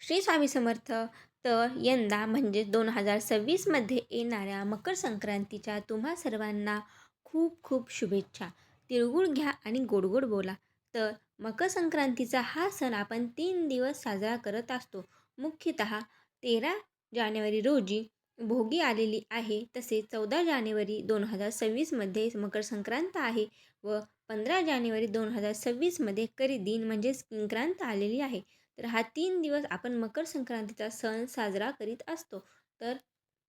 श्री स्वामी समर्थ. तर यंदा म्हणजे दोन हजार सव्वीसमध्ये येणाऱ्या मकर संक्रांतीच्या तुम्हा सर्वांना खूप खूप शुभेच्छा. तिळगुळ घ्या आणि गोड गोड बोला. तर मकर संक्रांतीचा हा सण आपण तीन दिवस साजरा करत असतो. मुख्यतः तेरा जानेवारी रोजी भोगी आलेली आहे. तसेच चौदा जानेवारी दोन हजार सव्वीसमध्ये मकर संक्रांत आहे व पंधरा जानेवारी दोन हजार सव्वीसमध्ये करी दिन म्हणजेच संक्रांत आलेली आहे. तर हा तीन दिवस आपण मकर संक्रांतीचा सण साजरा करीत असतो. तर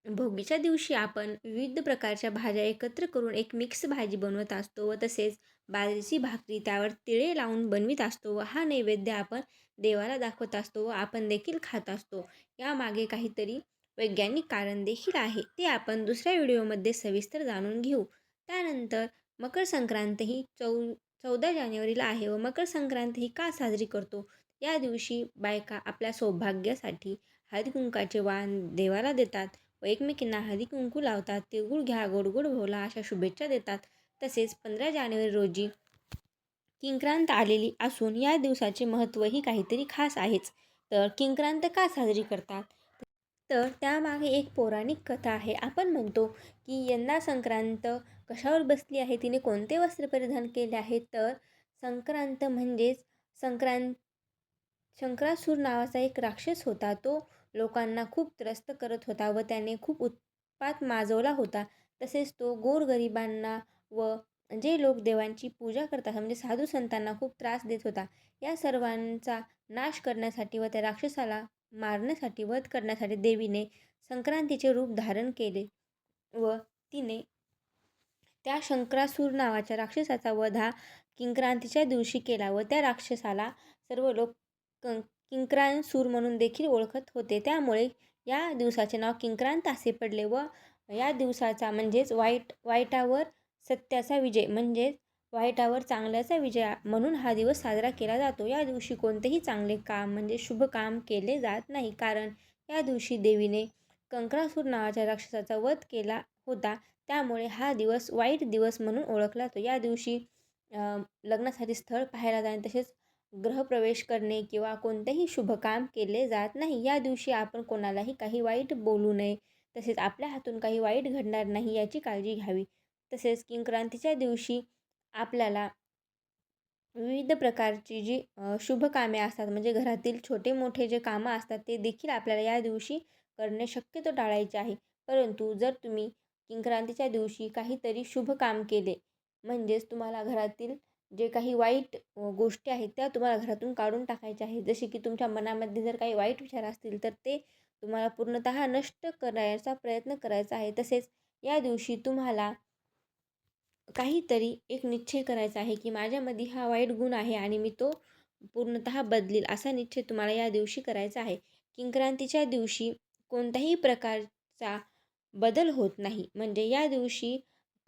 भोगीच्या दिवशी आपण विविध प्रकारच्या भाज्या एकत्र करून एक मिक्स भाजी बनवत असतो व तसेच बाजरीची भाकरी त्यावर तिळे लावून बनवित असतो व हा नैवेद्य आपण देवाला दाखवत असतो व आपण देखील खात असतो. यामागे काहीतरी वैज्ञानिक कारण देखील आहे ते आपण दुसऱ्या व्हिडिओमध्ये सविस्तर जाणून घेऊ. त्यानंतर मकर संक्रांत ही चौ चौदा जानेवारीला आहे व मकर संक्रांत ही का साजरी करतो? या दिवशी बायका आपल्या सौभाग्यासाठी हळदीकुंकाचे वाण देवाला देतात व एकमेकींना हळदी लावतात तिळगुळ घ्या गोड गोड भोला अशा शुभेच्छा देतात. तसेच पंधरा जानेवारी रोजी किंक्रांत आलेली असून या दिवसाचे महत्त्वही काहीतरी खास आहेच. तर किंक्रांत का साजरी करतात? तर त्यामागे एक पौराणिक कथा आहे. आपण म्हणतो की यंदा संक्रांत कशावर बसली आहे? तिने कोणते वस्त्र परिधान केले आहे? तर संक्रांत म्हणजेच संक्रांत शंकरासूर नावाचा एक राक्षस होता. तो लोकांना खूप त्रस्त करत होता व त्याने खूप उत्पात माजवला होता. तसेच तो गोरगरिबांना व जे लोक देवांची पूजा करतात म्हणजे साधू संतांना खूप त्रास देत होता. या सर्वांचा नाश करण्यासाठी व त्या राक्षसाला मारण्यासाठी वध करण्यासाठी देवीने संक्रांतीचे रूप धारण केले व तिने त्या शंकरासूर नावाच्या राक्षसाचा वध हा किंक्रांतीच्या दिवशी केला व त्या राक्षसाला सर्व लोक क किंक्रांसूर म्हणून देखील ओळखत होते. त्यामुळे या दिवसाचे नाव किंक्रांत असे पडले व या दिवसाचा म्हणजेच वाईट वाईटावर सत्याचा विजय म्हणजेच वाईटावर चांगल्याचा विजय म्हणून हा दिवस साजरा केला जातो. या दिवशी कोणतेही चांगले काम म्हणजे शुभ काम केले जात नाही. कारण या दिवशी देवीने कंकरासूर नावाच्या राक्षसाचा वध केला होता. त्यामुळे हा दिवस वाईट दिवस म्हणून ओळखला जातो. या दिवशी लग्नासाठी स्थळ पाहायला जाणे तसेच ग्रहप्रवेश करणे किंवा कोणतेही शुभ काम केले जात नाही या दिवशी आपण कोणालाही काही वाईट बोलू नये. तसेच आपल्या हातून काही वाईट घडणार नाही याची काळजी घ्यावी. तसेच किंक्रांतीच्या दिवशी आपल्याला विविध प्रकारची जी शुभ कामे असतात म्हणजे घरातील छोटे मोठे जे कामं असतात ते देखील आपल्याला या दिवशी करणे शक्यतो टाळायचे आहे. परंतु जर तुम्ही किंक्रांतीच्या दिवशी काहीतरी शुभ काम केले म्हणजेच तुम्हाला घरातील जे काही वाईट गोष्टी आहेत त्या तुम्हाला घरातून काढून टाकायच्या आहेत. जसे की तुमच्या मनामध्ये जर काही वाईट विचार असतील तर ते तुम्हाला पूर्णतः नष्ट करायचा प्रयत्न करायचा आहे. तसेच या दिवशी तुम्हाला काहीतरी एक निश्चय करायचा आहे की माझ्यामध्ये हा वाईट गुण आहे आणि मी तो पूर्णतः बदलील असा निश्चय तुम्हाला या दिवशी करायचा आहे. किंक्रांतीच्या दिवशी कोणत्याही प्रकारचा बदल होत नाही. म्हणजे या दिवशी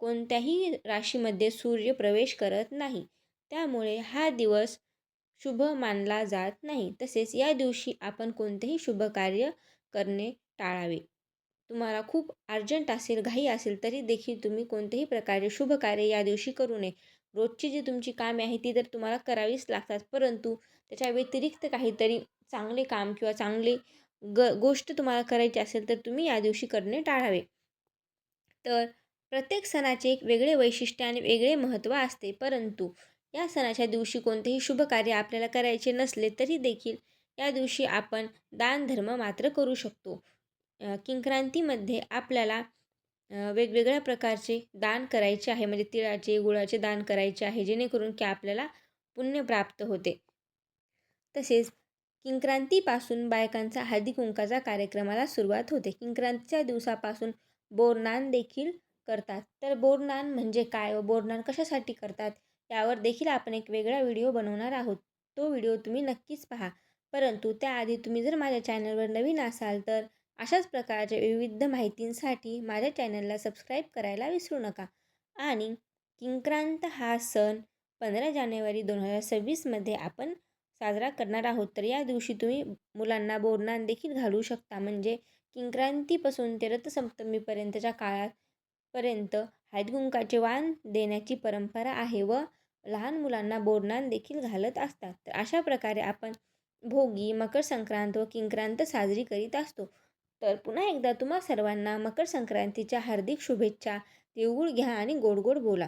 कोणत्याही राशीमध्ये सूर्य प्रवेश करत नाही. त्यामुळे हा दिवस शुभ मानला जात नाही. तसेच या दिवशी आपण कोणतेही शुभ कार्य करणे टाळावे. तुम्हाला खूप अर्जंट असेल घाई असेल तरी देखील तुम्ही कोणतेही प्रकारे शुभ कार्य या दिवशी करू नये. रोजची जी तुमची कामे आहे ती तर तुम्हाला करावीच लागतात. परंतु त्याच्या व्यतिरिक्त काहीतरी चांगले काम किंवा चांगले ग गोष्ट तुम्हाला करायची असेल तर तुम्ही या दिवशी करणे टाळावे. तर प्रत्येक सणाचे एक वेगळे वैशिष्ट्य आणि वेगळे महत्त्व असते. परंतु या सणाच्या दिवशी कोणतेही शुभ कार्य आपल्याला करायचे नसले तरी देखील या दिवशी आपण दानधर्म मात्र करू शकतो. किंक्रांतीमध्ये आपल्याला वेगवेगळ्या प्रकारचे दान करायचे आहे. म्हणजे तिळाचे गुळाचे दान करायचे आहे जेणेकरून की आपल्याला पुण्य प्राप्त होते. तसेच किंक्रांतीपासून बायकांचा हळदी कुंकाचा कार्यक्रमाला सुरुवात होते. किंक्रांतीच्या दिवसापासून बोरनान देखील करतात. तर बोरनान म्हणजे काय व बोरनान कशासाठी करतात? यावर देखील आपण एक वेगळा व्हिडिओ बनवणार आहोत. तो व्हिडिओ तुम्ही नक्कीच पहा. परंतु त्याआधी तुम्ही जर माझ्या चॅनलवर नवीन असाल तर अशाच प्रकारच्या विविध माहितींसाठी माझ्या चॅनलला सबस्क्राईब करायला विसरू नका. आणि किंक्रांत हा सण पंधरा जानेवारी दोन हजार सव्वीसमध्ये आपण साजरा करणार आहोत. तर या दिवशी तुम्ही मुलांना बोरनान देखील घालू शकता. म्हणजे किंक्रांतीपासून ते रथसप्तमीपर्यंतच्या काळात पर्यंत हातगुंकाचे वाण देण्याची परंपरा आहे व लहान मुलांना बोरनान देखील घालत असतात. तर अशा प्रकारे आपण भोगी मकर संक्रांत व किंक्रांत साजरी करीत असतो. तर पुन्हा एकदा तुम्हा सर्वांना मकर संक्रांतीच्या हार्दिक शुभेच्छा. तिळगुळ घ्या आणि गोड गोड बोला.